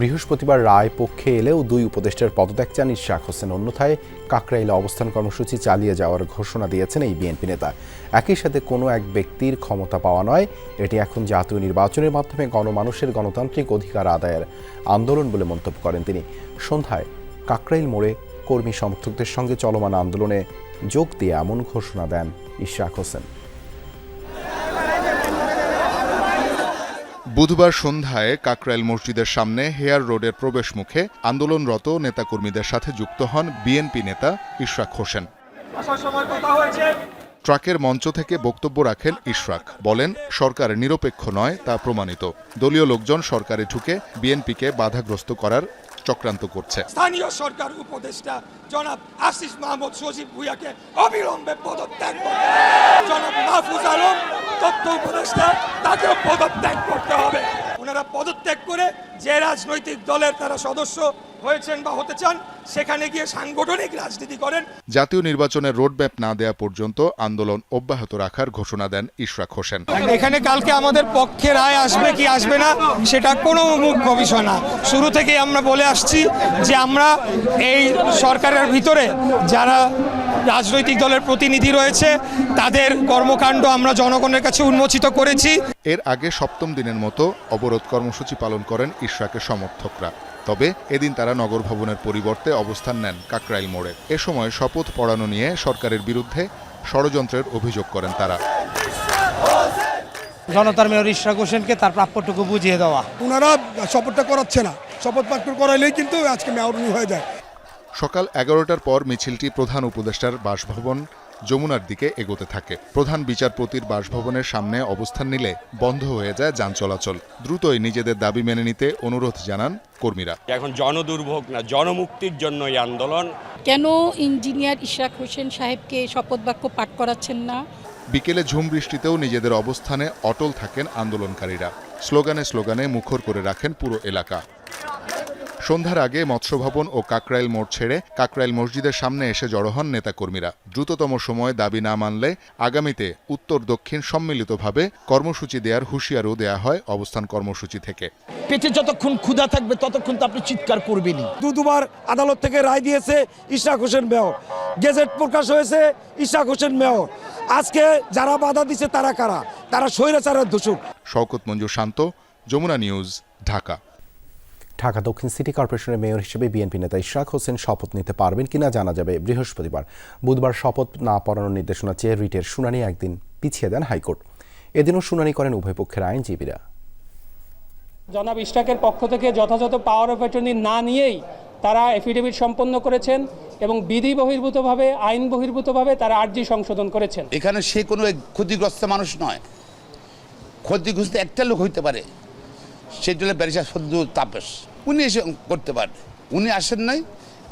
বৃহস্পতিবার রায় পক্ষে এলেও দুই উপদেষ্টার পদত্যাগ চান ইশরাক হোসেন। অন্যথায় কাকরাইলে অবস্থান কর্মসূচি চালিয়ে যাওয়ার ঘোষণা দিয়েছেন এই বিএনপি নেতা। একই সাথে কোনো এক ব্যক্তির ক্ষমতা পাওয়া নয়, এটি এখন জাতীয় নির্বাচনের মাধ্যমে গণমানুষের গণতান্ত্রিক অধিকার আদায়ের আন্দোলন বলে মন্তব্য করেন তিনি। সন্ধ্যায় কাকরাইল মোড়ে কর্মী সমর্থকদের সঙ্গে চলমান আন্দোলনে যোগ দিয়ে এমন ঘোষণা দেন ইশরাক হোসেন। বুধবার সন্ধ্যায় কাকরাইল মসজিদের সামনে হেয়ার রোডের প্রবেশ মুখে আন্দোলনরত নেতাকর্মীদের সাথে যুক্ত হন বিএনপি নেতা ইশরাক হোসেন। ট্রাকের মঞ্চ থেকে বক্তব্য রাখেন ইশরাক। বলেন, সরকার নিরপেক্ষ নয়, তা প্রমাণিত। দলীয় লোকজন সরকারে ঢুকে বিএনপিকে বাধাগ্রস্ত করার চক্রান্ত করছে। স্থানীয় সরকার উপদেষ্টা জনাব আশিস মাহমুদ সজীব ভুইয়াকে অবিলম্বে পদত্যাগ করতে জনাব মাহফুজ আলম, তথ্য উপদেষ্টা, তাকেও পদত্যাগ করতে হবে। ওনারা পদত্যাগ করে যে রাজনৈতিক দলের তারা সদস্য হয়েছেন বা হতে চান সেখানে গিয়ে সাংগঠনিক রাজনীতি করেন। জাতীয় নির্বাচনের রোডম্যাপ না দেয়া পর্যন্ত আন্দোলন অব্যাহত রাখার ঘোষণা দেন ইশরাক হোসেন। এখানে কালকে আমাদের পক্ষে রায় আসবে কি আসবে না সেটা কোনো মুখ্য বিষয় না। শুরু থেকেই আমরা বলে আসছি যে আমরা এই সরকারের ভিতরে যারা রাজনৈতিক দলের প্রতিনিধি রয়েছে। তাদের কর্মকাণ্ড আমরা জনগণের কাছে উন্মোচিত করেছি। এর আগে সপ্তম দিনের মতো অবরোধ কর্মসূচি পালন করেন ইশরাকের সমর্থকরা। তবে এদিন তারা নগর ভবনের পরিবর্তে অবস্থান নেন কাকরাইল মোড়ে। এ সময় শপথ পড়ানো নিয়ে সরকারের বিরুদ্ধে ষড়যন্ত্রের অভিযোগ করেন তারা। জনতার মেয়র ইশরাক হোসেনকে তার প্রাপ্যটুকু বুঝিয়ে দেওয়া। ওনারা শপথটা করাচ্ছে না। শপথ পাঠ করাইলেই কিন্তু আজকে মেয়র হয়ে যায়। সকাল এগারোটার পর মিছিলটি প্রধান উপদেষ্টার বাসভবন যমুনার দিকে এগোতে থাকে। প্রধান বিচারপতির বাসভবনের সামনে অবস্থান নিলে বন্ধ হয়ে যায় যান চলাচল। দ্রুতই নিজেদের দাবি মেনে নিতে অনুরোধ জানান কর্মীরা। এখন জনদুর্ভোগ না জনমুক্তির জন্য এই আন্দোলন। কেন ইঞ্জিনিয়ার ইশরাক হোসেন সাহেবকে শপথ বাক্য পাঠ করাচ্ছেন না? বিকেলে ঝুম বৃষ্টিতেও নিজেদের অবস্থানে অটল থাকেন আন্দোলনকারীরা। স্লোগানে স্লোগানে মুখর করে রাখেন পুরো এলাকা। সন্ধ্যার আগে মৎস্যভবন ও কাকরাইল মোড় ছেড়ে কাকরাইল মসজিদের সামনে এসে জড়ো হন নেতাকর্মীরা। দ্রুততম সময়ে দাবি না মানলে আগামীতে উত্তর দক্ষিণ সম্মিলিতভাবে কর্মসূচি দেওয়ার হুঁশিয়ারও দেয়া হয় অবস্থান কর্মসূচি থেকে। পেটে যতক্ষণ ক্ষুধা থাকবে ততক্ষণ তো আপনি চিৎকার করবেনই। দু দুবার আদালত থেকে রায় দিয়েছে ইশরাক হোসেন মেয়র। গেজেট প্রকাশ হয়েছে ইশরাক হোসেন মেয়র। আজকে যারা বাধা দিছে তারা কারা? তারা স্বৈরাচারের দোষক শওকত মঞ্জুর শান্ত যমুনা নিউজ ঢাকা। ঢাকা দক্ষিণ সিটি কর্পোরেশনের মেয়র হিসেবে বিএনপি নেতা ইশরাক হোসেন শপথ নিতে পারবেন কিনা জানা যাবে বৃহস্পতিবার। বুধবার শপথ না পড়ানোর নির্দেশনা চেয়ে রিটের শুনানি একদিন পিছিয়ে দেন হাইকোর্ট। এদিনও শুনানি করেন উভয় পক্ষের আইনজীবীরা। জনাব ইশরাকের পক্ষ থেকে যথাযথ পাওয়ার অফ অ্যাটর্নি না নিয়েই তারা এফিডেভিট সম্পন্ন করেছেন এবং বিধি বহির্ভূতভাবে আইন বহির্ভূতভাবে তারা আর্জি সংশোধন করেছেন। এখানে সে কোনো এক ক্ষতিগ্রস্ত মানুষ নয়। ক্ষতিগ্রস্ত একটা লোক হইতে পারে। সেটা হলো ব্যারিস্টার সদ্য তাপস। উনি এসে করতে পারে উনি আসেন নাই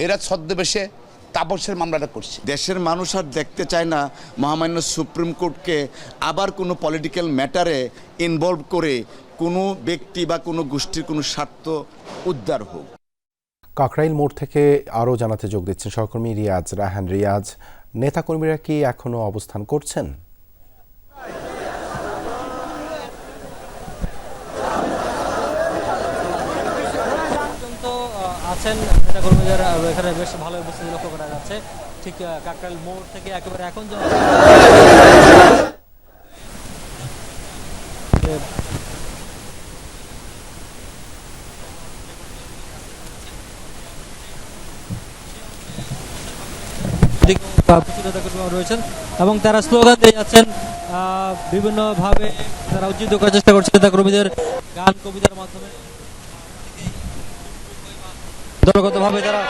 এরা ছদ্মবেশে তাপসের মামলাটা করছে। দেশের মানুষ আর দেখতে চায় না মহামান্য সুপ্রিম কোর্টকে আবার কোনো পলিটিক্যাল ম্যাটারে ইনভলভ করে কোনো ব্যক্তি বা কোনো গোষ্ঠীর কোনো স্বার্থ উদ্ধার হোক। কাকরাইল মোড় থেকে আরও জানাতে যোগ দিচ্ছেন সহকর্মী রিয়াজ রাহান। রিয়াজ নেতাকর্মীরা কি এখনও অবস্থান করছেন পর্যন্ত আহ, আছেন নেতা কর্মীদের এখানে বেশ ভালো উপস্থিতি লক্ষ্য করা যাচ্ছে। ঠিক আহ, কাকরাইল মোড় থেকে একেবারে এখন যে রয়েছেন এবং তারা স্লোগান দিয়ে যাচ্ছেন বিভিন্নভাবে তারা উজ্জীবিত করার চেষ্টা করছে নেতাকর্মীদের গান কবিতার মাধ্যমে। দলগতভাবে তারা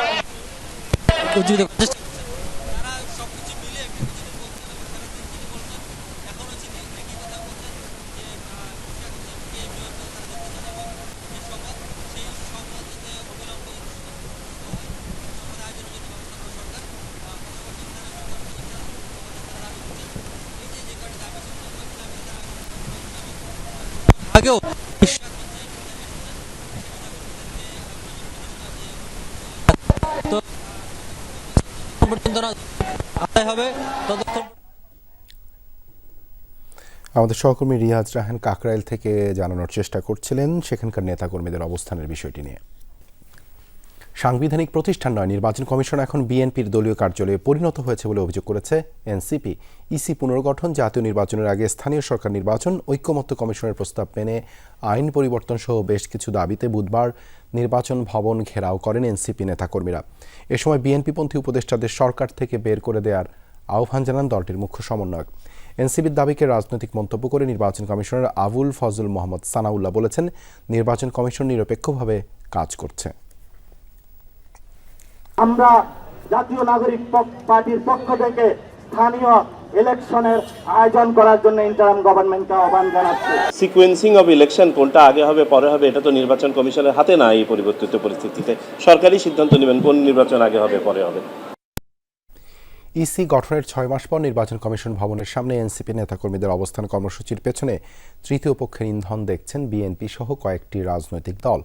উজ্জীবিত আমাদের সহকর্মী রিয়াজ রাহান কাকরাইল থেকে জানানোর চেষ্টা করছিলেন সেখানকার নেতাকর্মীদের অবস্থানের বিষয়টি নিয়ে। সাংবিধানিক প্রতিষ্ঠান নয়, নির্বাচন কমিশন এখন বিএনপির দলীয় কার্যালয়ে পরিণত হয়েছে বলে অভিযোগ করেছে এনসিপি। ইসি পুনর্গঠন, জাতীয় নির্বাচনের আগে স্থানীয় সরকার নির্বাচন, ঐক্যমত্য কমিশনের প্রস্তাব মেনে আইন পরিবর্তন সহ বেশ কিছু দাবিতে বুধবার নির্বাচন ভবন ঘেরাও করেন এনসিপি নেতাকর্মীরা। এ সময় বিএনপিপন্থী উপদেষ্টাদের সরকার থেকে বের করে দেওয়ার আহ্বান জানান দলটির মুখ্য সমন্বয়ক। এনসিবির দাবিকে রাজনৈতিক মন্তব্য করে নির্বাচন কমিশনার আবুল ফজল মোহাম্মদ সানাউল্লাহ বলেছেন, নির্বাচন কমিশন নিরপেক্ষভাবে কাজ করছে। আমরা জাতীয় নাগরিক পার্টির পক্ষ থেকে স্থানীয় ইলেকশনের আয়োজন করার জন্য ইন্টারাম গভর্নমেন্টকে আহ্বান জানাচ্ছি। সিকোয়েন্সিং অফ ইলেকশন কোনটা আগে হবে, পরে হবে, এটা তো নির্বাচন কমিশনের হাতে না এই পরিবর্তিত পরিস্থিতিতে। সরকারি সিদ্ধান্ত নেবেন কোন নির্বাচন আগে হবে, পরে হবে। ইসি গঠনের ছয় মাস পর নির্বাচন কমিশন ভবনের সামনে এনসিপি নেতাকর্মীদের অবস্থান কর্মসূচির পেছনে তৃতীয় পক্ষের ইন্ধন দেখছেন বিএনপি সহ কয়েকটি রাজনৈতিক দল।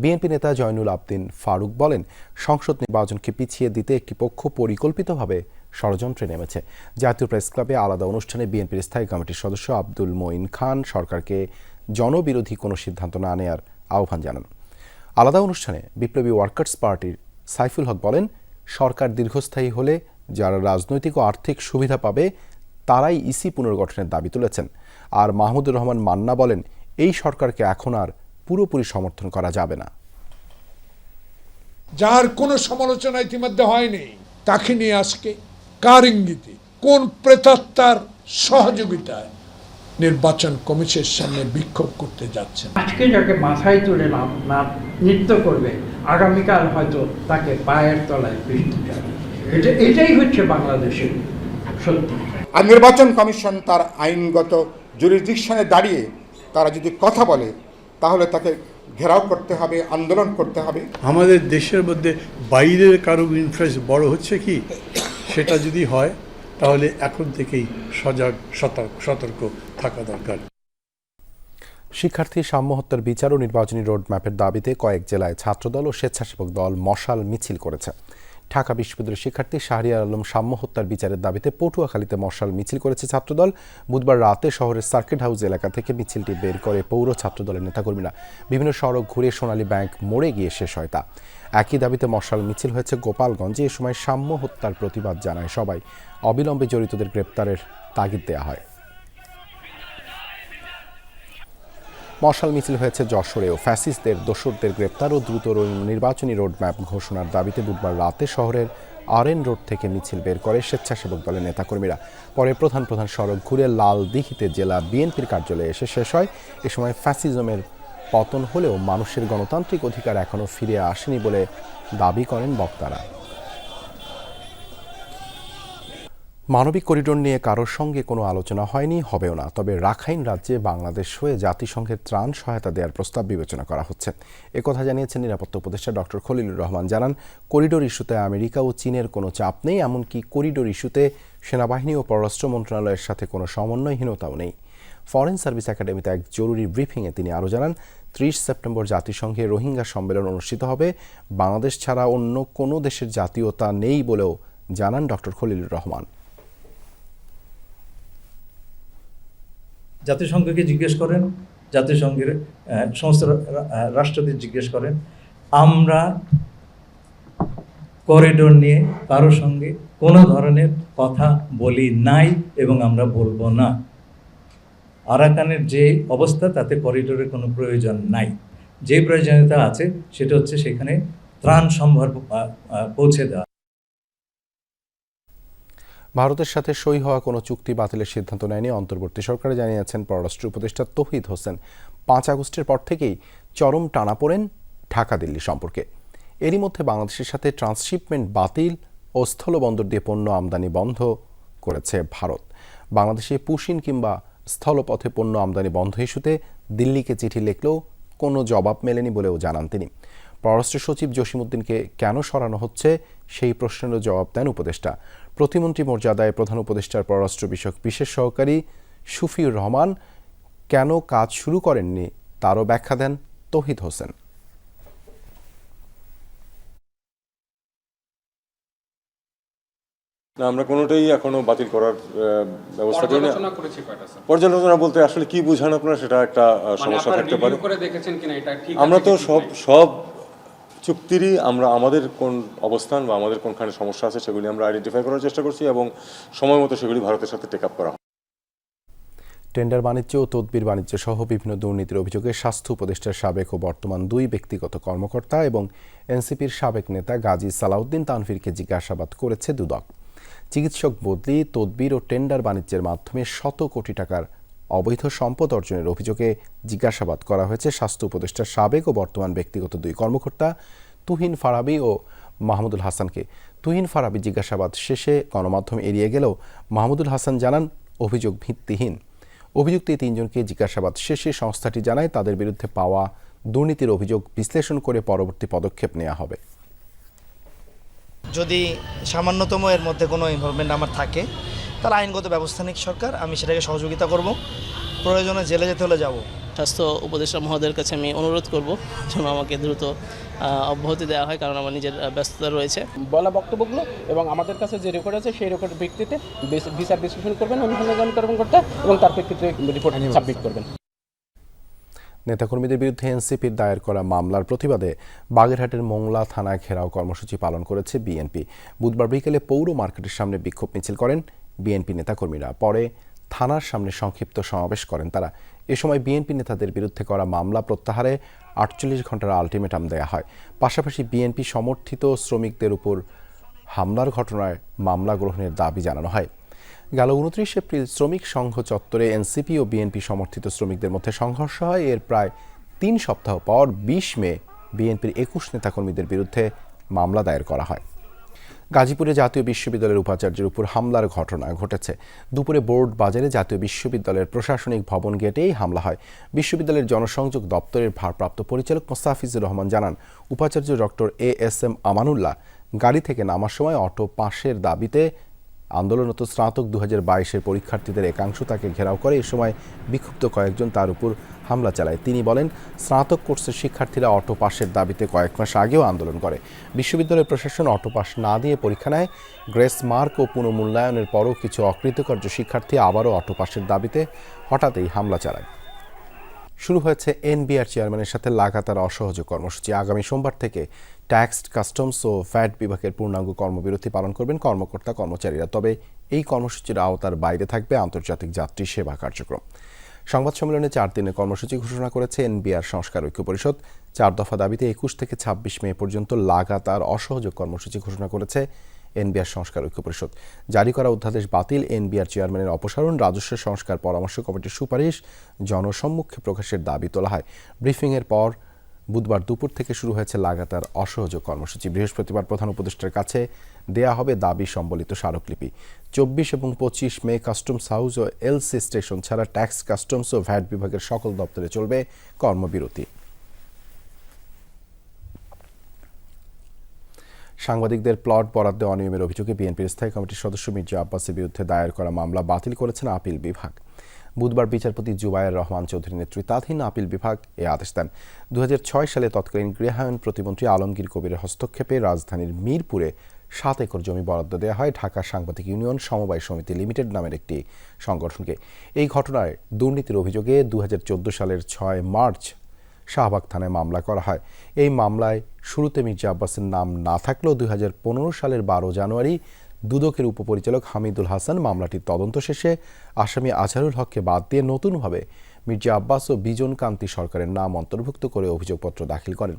বিএনপি নেতা জয়নুল আবদিন ফারুক বলেন, সংসদ নির্বাচনকে পিছিয়ে দিতে একটি পক্ষ পরিকল্পিতভাবে ষড়যন্ত্রে নেমেছে। জাতীয় প্রেস ক্লাবে আলাদা অনুষ্ঠানে বিএনপির স্থায়ী কমিটির সদস্য আব্দুল মঈন খান সরকারকে জনবিরোধী কোনো সিদ্ধান্ত না নেয়ার আহ্বান জানান। আলাদা অনুষ্ঠানে বিপ্লবী ওয়ার্কার্স পার্টির সাইফুল হক বলেন, সরকার দীর্ঘস্থায়ী হলে যারা রাজনৈতিক ও আর্থিক সুবিধা পাবে তারাই ইসি পুনর্গঠনের দাবি তুলেছেন। আর মাহমুদুর রহমান মান্না বলেন এই সরকারকে এখন আর পুরোপুরি সমর্থন করা যাবে না। যার কোনো সমালোচনা ইতিমধ্যে হয়নি তাকে নিয়ে আজকে কার ইঙ্গিতে কোন প্রেতাত্মার সহযোগিতায় নির্বাচন কমিশনের সামনে বিক্ষোভ করতে যাচ্ছেন? আজকে যাকে মাথায় তুলে নাম না নৃত্য করবে আগামীকাল হয়তো তাকে পায়ের তলায় বৃষ্টি যাবে এটা এটাই হচ্ছে বাংলাদেশের সত্যি। আর নির্বাচন কমিশন তার আইনগত জুরিসডিকশনে দাঁড়িয়ে তারা যদি কথা বলে তাহলে তাকে ঘেরাও করতে হবে আন্দোলন করতে হবে। আমাদের দেশের মধ্যে বাইরের কারও ইনফ্লুয়েন্স বড় হচ্ছে কি? সেটা যদি হয় তাহলে এখন থেকেই সজাগ সতর্ক সতর্ক থাকা দরকার। শিক্ষার্থী সাম্য হত্যার বিচার ও নির্বাচনী রোডম্যাপের দাবিতে কয়েক জেলায় ছাত্রদল ও স্বেচ্ছাসেবক দল মশাল মিছিল করেছে। ঢাকা বিশ্ববিদ্যালয়ের শিক্ষার্থী শাহরিয়ার আলম সাম্য হত্যার বিচারের দাবিতে পটুয়াখালীতে মশাল মিছিল করেছে ছাত্রদল। বুধবার রাতে শহরের সার্কিট হাউস এলাকা থেকে মিছিলটি বের করে পৌর ছাত্রদলের নেতাকর্মীরা। বিভিন্ন সড়ক ঘুরে সোনালী ব্যাংক মোড়ে গিয়ে শেষ হয় তা। একই দাবিতে মশাল মিছিল হয়েছে গোপালগঞ্জে। এ সময় সাম্য হত্যার প্রতিবাদ জানায় সবাই। অবিলম্বে জড়িতদের গ্রেপ্তারের তাগিদ দেওয়া হয়। মশাল মিছিল হয়েছে যশোরেও। ফ্যাসিস্টদের, দোসরদের গ্রেপ্তার ও দ্রুত নির্বাচনী রোডম্যাপ ঘোষণার দাবিতে বুধবার রাতে শহরের আরএন রোড থেকে মিছিল বের করে স্বেচ্ছাসেবক দলের নেতাকর্মীরা। পরে প্রধান প্রধান সড়ক ঘুরে লাল দিঘিতে জেলা বিএনপির কার্যালয়ে এসে শেষ হয়। এ সময় ফ্যাসিজমের পতন হলেও মানুষের গণতান্ত্রিক অধিকার এখনও ফিরে আসেনি বলে দাবি করেন বক্তারা। মানবিক করিডোর নিয়ে কারোর সঙ্গে কোনো আলোচনা হয়নি, হবেও না। তবে রাখাইন রাজ্যে বাংলাদেশ হয়ে জাতিসংঘের ত্রাণ সহায়তা দেওয়ার প্রস্তাব বিবেচনা করা হচ্ছে। একথা জানিয়েছেন নিরাপত্তা উপদেষ্টা ডক্টর খলিলুর রহমান। জানান, করিডোর ইস্যুতে আমেরিকা ও চীনের কোনো চাপ নেই, এমনকি করিডোর ইস্যুতে সেনাবাহিনী ও পররাষ্ট্র মন্ত্রণালয়ের সাথে কোনো সমন্বয়হীনতাও নেই। ফরেন সার্ভিস একাডেমিতে এক জরুরি ব্রিফিংয়ে তিনি আরও জানান, ত্রিশ সেপ্টেম্বর জাতিসংঘে রোহিঙ্গা সম্মেলন অনুষ্ঠিত হবে। বাংলাদেশ ছাড়া অন্য কোনো দেশের জাতীয়তা নেই বলেও জানান ডক্টর খলিলুর রহমান। জাতিসংঘকে জিজ্ঞেস করেন, জাতিসংঘের সমস্ত রাষ্ট্রদের জিজ্ঞেস করেন, আমরা করিডোর নিয়ে কারোর সঙ্গে কোনো ধরনের কথা বলি নাই এবং আমরা বলব না। আরাকানের যে অবস্থা, তাতে করিডোরের কোনো প্রয়োজন নাই। যে প্রয়োজনীয়তা আছে, সেটা হচ্ছে সেখানে ত্রাণ সম্ভার পৌঁছে দেওয়া। ভারতের সাথে সই হওয়া কোনো চুক্তি বাতিলের সিদ্ধান্ত নেয়নি। অন্তর্বর্তী সরকারে জানিয়েছেন, পররাষ্ট্র উপদেষ্টা তৌহিদ হোসেন পাঁচ আগস্টের পর থেকেই চরম টানাপোড়েন ঢাকা দিল্লি সম্পর্কে। এরই মধ্যে বাংলাদেশের সাথে ট্রান্সশিপমেন্ট বাতিল ও স্থলবন্দর দিয়ে পণ্য আমদানি বন্ধ করেছে ভারত। বাংলাদেশে পুশিন কিংবা স্থলপথে পণ্য আমদানি বন্ধ ইস্যুতে দিল্লিকে চিঠি লিখলেও কোনো জবাব মেলেনি বলেও জানান তিনি। পররাষ্ট্র সচিব জসিমউদ্দিনকে কেন সরানো হচ্ছে সেই প্রশ্নেরও জবাব দেন উপদেষ্টা। প্রতিমন্ত্রী মর্যাদায় প্রধান উপদেষ্টার পররাষ্ট্র বিষয়ক বিশেষ সহকারী সুফিউর রহমান কেন কাজ শুরু করেননি তারও ব্যাখ্যা দেন তহিদ হোসেন। না আমরা কোনোটাই এখনও বাতিল করার আহ, ব্যবস্থা করি না পর্যালোচনা বলতে আসলে কি বুঝান আপনারা সেটা একটা সমস্যা থাকতে পারে। আমরা তো সব সব চুক্তিরই আমরা আমাদের কোন অবস্থান বা আমাদের কোনখানে সমস্যা আছে সেগুলি আমরা আইডেন্টিফাই করার চেষ্টা করছি এবং সময় মতো সেগুলি ভারতের সাথে টেক আপ করা টেন্ডার বাণিজ্য ও তদবির বাণিজ্য সহ বিভিন্ন দুর্নীতির অভিযোগে স্বাস্থ্য উপদেষ্টার সাবেক ও বর্তমান দুই ব্যক্তিগত কর্মকর্তা এবং এনসিপির সাবেক নেতা গাজী সালাউদ্দিন তানফিরকে জিজ্ঞাসাবাদ করেছে দুদক। চিকিৎসক বদলি, তদবির ও টেন্ডার বাণিজ্যের মাধ্যমে শত কোটি টাকার অবৈধ সম্পদ অর্জনের অভিযোগে জিজ্ঞাসাবাদ করা হয়েছে স্বাস্থ্য উপদেষ্টার সাবেক ও বর্তমান ব্যক্তিগত দুই কর্মকর্তা তুহিন ফারাবি ও মাহমুদুল হাসানকে। তুহিন ফারাবি জিজ্ঞাসাবাদ শেষে গণমাধ্যম এড়িয়ে গেলেও মাহমুদুল হাসান জানান, অভিযোগ ভিত্তিহীন। অভিযুক্ত এই তিনজনকে জিজ্ঞাসাবাদ শেষে সংস্থাটি জানায়, তাদের বিরুদ্ধে পাওয়া দুর্নীতির অভিযোগ বিশ্লেষণ করে পরবর্তী পদক্ষেপ নেওয়া হবে। যদি সামান্যতম এর মধ্যে কোনো ইনভলভমেন্ট আমার থাকে তাহলে আইনগত ব্যবস্থা নিক সরকার আমি সেটাকে সহযোগিতা করব। প্রয়োজনে জেলে যেতে হলে যাব। স্বাস্থ্য উপদেষ্টা মহোদয়ের কাছে আমি অনুরোধ করব যেন আমাকে দ্রুত অব্যাহতি দেওয়া হয় কারণ আমার নিজের ব্যস্ততা রয়েছে। বলা বক্তব্যগুলো এবং আমাদের কাছে যে রেকর্ড আছে সেই রেকর্ডের ভিত্তিতে বিচার বিশ্লেষণ করবেন অনুসন্ধান কর্মকর্তা এবং তার প্রেক্ষিতে রিপোর্ট সাবমিট করবেন। নেতাকর্মীদের বিরুদ্ধে এনসিপির দায়ের করা মামলার প্রতিবাদে বাগেরহাটের মোংলা থানায় ঘেরাও কর্মসূচি পালন করেছে বিএনপি। বুধবার বিকেলে পৌর মার্কেটের সামনে বিক্ষোভ মিছিল করেন বিএনপি নেতাকর্মীরা। পরে থানার সামনে সংক্ষিপ্ত সমাবেশ করেন তারা। এ সময় বিএনপি নেতাদের বিরুদ্ধে করা মামলা প্রত্যাহারে আটচল্লিশ ঘণ্টার আলটিমেটাম দেয়া হয়। পাশাপাশি বিএনপি সমর্থিত শ্রমিকদের উপর হামলার ঘটনায় মামলা গ্রহণের দাবি জানানো হয়। গেল উনত্রিশ এপ্রিল শ্রমিক সংঘ চত্বরে এনসিপি ও বিএনপি সমর্থিত শ্রমিকদের মধ্যে সংঘর্ষ হয়। এর প্রায় তিন সপ্তাহ পর বিশ মে বিএনপির একুশ নেতাকর্মীদের বিরুদ্ধে মামলা দায়ের করা হয়। গাজীপুরে জাতীয় বিশ্ববিদ্যালয়ের উপাচার্যের উপর হামলার ঘটনা ঘটেছে। দুপুরে বোর্ড বাজারে জাতীয় বিশ্ববিদ্যালয়ের প্রশাসনিক ভবন গেটেই হামলা হয়। বিশ্ববিদ্যালয়ের জনসংযোগ দপ্তরের ভারপ্রাপ্ত পরিচালক মোস্তাফিজুর রহমান জানান, উপাচার্য doctor A S M Amanullah গাড়ি থেকে নামার সময় অটো পাশের দাবিতে আন্দোলনরত স্নাতক দু হাজার পরীক্ষার্থীদের একাংশ তাকে ঘেরাও করে। এ সময় বিক্ষুব্ধ কয়েকজন তার উপর হামলা চালায়। তিনি বলেন, স্নাতক কোর্সের শিক্ষার্থীরা অটো পাসের দাবিতে কয়েক মাস আগেও আন্দোলন করে। বিশ্ববিদ্যালয় প্রশাসন অটো পাস না দিয়ে পরীক্ষা নেয়। গ্রেস মার্ক ও পুনর্মূল্যায়নের পরও কিছু অকৃতকার্য শিক্ষার্থী আবারও অটো পাসের দাবিতে হঠাৎই হামলা চালায়। শুরু হয়েছে এনবিআর চেয়ারম্যানের সাথে লাগাতার অসহযোগ কর্মসূচি। আগামী সোমবার থেকে ট্যাক্স কাস্টমস ও ফ্যাট বিভাগের পূর্ণাঙ্গ কর্মবিরতি পালন করবেন কর্মকর্তা কর্মচারীরা তবে এই কর্মসূচির আওতার বাইরে থাকবে আন্তর্জাতিক যাত্রী সেবা কার্যক্রম। সংবাদ সম্মেলনে চার দিনের কর্মসূচি ঘোষণা করেছে এনবিআর সংস্কার ঐক্য পরিষদ। চার দফা দাবিতে একুশ থেকে ছাব্বিশ মে পর্যন্ত লাগাতার অসহযোগ কর্মসূচি ঘোষণা করেছে এনবিআর সংস্কার ঐক্য পরিষদ। জারি করা অধ্যাদেশ বাতিল, এনবিআর চেয়ারম্যানের অপসারণ, রাজস্ব সংস্কার পরামর্শ কমিটির সুপারিশ, জনসম্মুখে প্রকাশের দাবি তোলা হয়। ব্রিফিংয়ের পর বুধবার দুপুর থেকে শুরু হয়েছে লাগাতার অসহযোগ কর্মসূচি। বৃহস্পতিবার প্রধান উপদেষ্টার কাছে দেয়া হবে দাবি সম্বলিত স্মারকলিপি। চব্বিশ এবং পঁচিশ মে কাস্টমস হাউস ও এলসি স্টেশন ছাড়া ট্যাক্স, কাস্টমস ও ভ্যাট বিভাগের সকল দপ্তরে চলবে কর্মবিরতি। সাংবাদিকদের প্লট বরাদ্দে অনিয়মের অভিযোগে বিএনপির স্থায়ী কমিটির সদস্য মির্জা আব্বাসের বিরুদ্ধে দায়ের করা মামলা বাতিল করেছেন আপিল বিভাগ। বুধবার বিচারপতি জুবায়ের রহমান চৌধুরী নেতৃত্বাধীন আপিল বিভাগ এ আদেশ দেন। দু হাজার ছয় সালে তৎকালীন গৃহায়ন প্রতিমন্ত্রী আলমগীর কবিরের হস্তক্ষেপে রাজধানীর মিরপুরে সাত একর জমি বরাদ্দ দেওয়া হয় ঢাকা সাংবাদিক ইউনিয়ন সমবায় সমিতি লিমিটেড নামের একটি সংগঠনকে। এই ঘটনায় দুর্নীতির অভিযোগে দুই হাজার চোদ্দ সালের ছয় মার্চ শাহবাগ থানায় মামলা করা হয়। এই মামলায় শুরুতে মির্জা আব্বাসের নাম না থাকলেও দুই হাজার পনেরো সালের বারো জানুয়ারি দুদকের উপপরিচালক হামিদুল হাসান মামলাটির তদন্ত শেষে আসামি আজহারুল হককে বাদ দিয়ে নতুনভাবে মির্জা আব্বাস ও বিজন কান্তি সরকারের নাম অন্তর্ভুক্ত করে অভিযোগপত্র দাখিল করেন।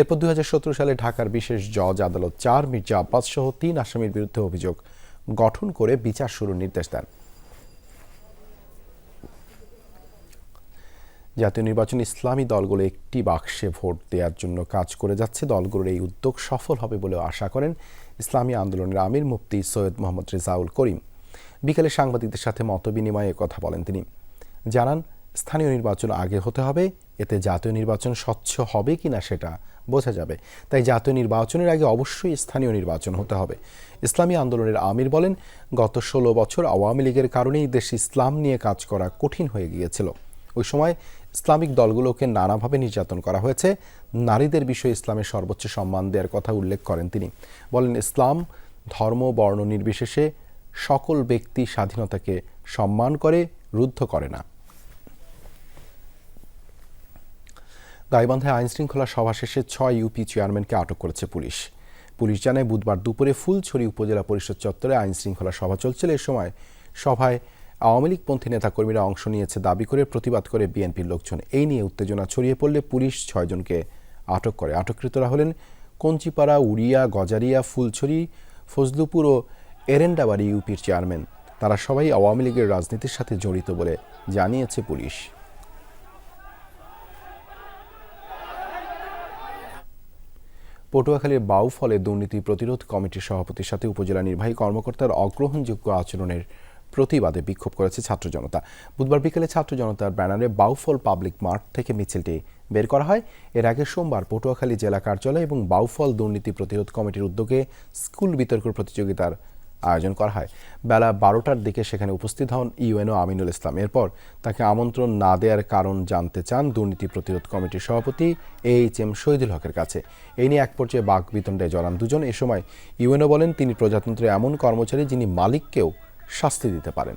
এরপর দুই হাজার সতেরো সালে ঢাকার বিশেষ জজ আদালত চার মির্জা আব্বাস সহ তিন আসামির বিরুদ্ধে অভিযোগ গঠন করে বিচার শুরুর নির্দেশ দেন। জাতীয় নির্বাচন ইসলামী দলগুলো একটি বাক্সে ভোট দেওয়ার জন্য কাজ করে যাচ্ছে। দলগুলোর এই উদ্যোগ সফল হবে বলেও আশা করেন ইসলামী আন্দোলনের আমির মুফতি সৈয়দ মোহাম্মদ রেজাউল করিম। বিকেলে সাংবাদিকদের সাথে মত বিনিময়ে কথা বলেন তিনি। জানান স্থানীয় নির্বাচন আগে হতে হবে, এতে জাতীয় নির্বাচন স্বচ্ছ হবে কিনা সেটা বোঝা যাবে। তাই জাতীয় নির্বাচনের আগে অবশ্যই স্থানীয় নির্বাচন হতে হবে। ইসলামী আন্দোলনের আমির বলেন, গত ষোলো বছর আওয়ামী লীগের কারণেই দেশ ইসলাম নিয়ে কাজ করা কঠিন হয়ে গিয়েছিল। ওই সময় ইসলামিক দলগুলোকে নানাভাবে নির্যাতন করা হয়েছে। নারীদের বিষয়ে ইসলামের সর্বোচ্চ সম্মান দেওয়ার কথা উল্লেখ করেন তিনি। বলেন, ইসলাম ধর্ম, বর্ণ নির্বিশেষে সকল ব্যক্তি স্বাধীনতাকে সম্মান করে, রুদ্ধ করে না। গাইবান্ধায় আইন শৃঙ্খলা সভা শেষে ছয় ইউপি চেয়ারম্যানকে আটক করেছে পুলিশ। পুলিশ জানায়, বুধবার দুপুরে ফুলছড়ি উপজেলা পরিষদ চত্বরে আইন শৃঙ্খলা সভা চলছিল। এ সময় সভায় আওয়ামী লীগপন্থী নেতাকর্মীরা অংশ নিয়েছে দাবি করে প্রতিবাদ করে বিএনপির লোকজন। এই নিয়ে উত্তেজনা ছড়িয়ে পড়লে পুলিশ ছয়জনকে আটক করে। আটককৃতরা হলেন কঞ্চিপাড়া, উড়িয়া, গজারিয়া, ফুলছড়ি, ফজলুপুর ও এরেন্ডাবাড়ি ইউপির চেয়ারম্যান। তারা সবাই আওয়ামী লীগের রাজনীতির সাথে জড়িত বলে জানিয়েছে পুলিশ। পটুয়াখালীর বাউফলে দুর্নীতি প্রতিরোধ কমিটির সভাপতির সাথে উপজেলা নির্বাহী কর্মকর্তার অগ্রহণযোগ্য আচরণের প্রতিবাদে বিক্ষোভ করেছে ছাত্র জনতা। বুধবার বিকেলে ছাত্র জনতার ব্যানারে বাউফল পাবলিক মাঠ থেকে মিছিলটি বের করা হয়। এর আগে সোমবার পটুয়াখালী জেলা কার্যালয় এবং বাউফল দুর্নীতি প্রতিরোধ কমিটির উদ্যোগে স্কুল বিতর্ক প্রতিযোগিতার আয়োজন করা হয়। বেলা বারোটার দিকে সেখানে উপস্থিত হন ইউএনও আমিনুল ইসলাম। এরপর তাকে আমন্ত্রণ না দেওয়ার কারণ জানতে চান দুর্নীতি প্রতিরোধ কমিটির সভাপতি এইচ এম শহীদুল হকের কাছে। এই নিয়ে এক পর্যায়ে বাঘ বিতণ্ডে জড়ান দুজন। এ সময় ইউএনও বলেন, তিনি প্রজাতন্ত্রের এমন কর্মচারী যিনি মালিককেও শাস্তি দিতে পারেন।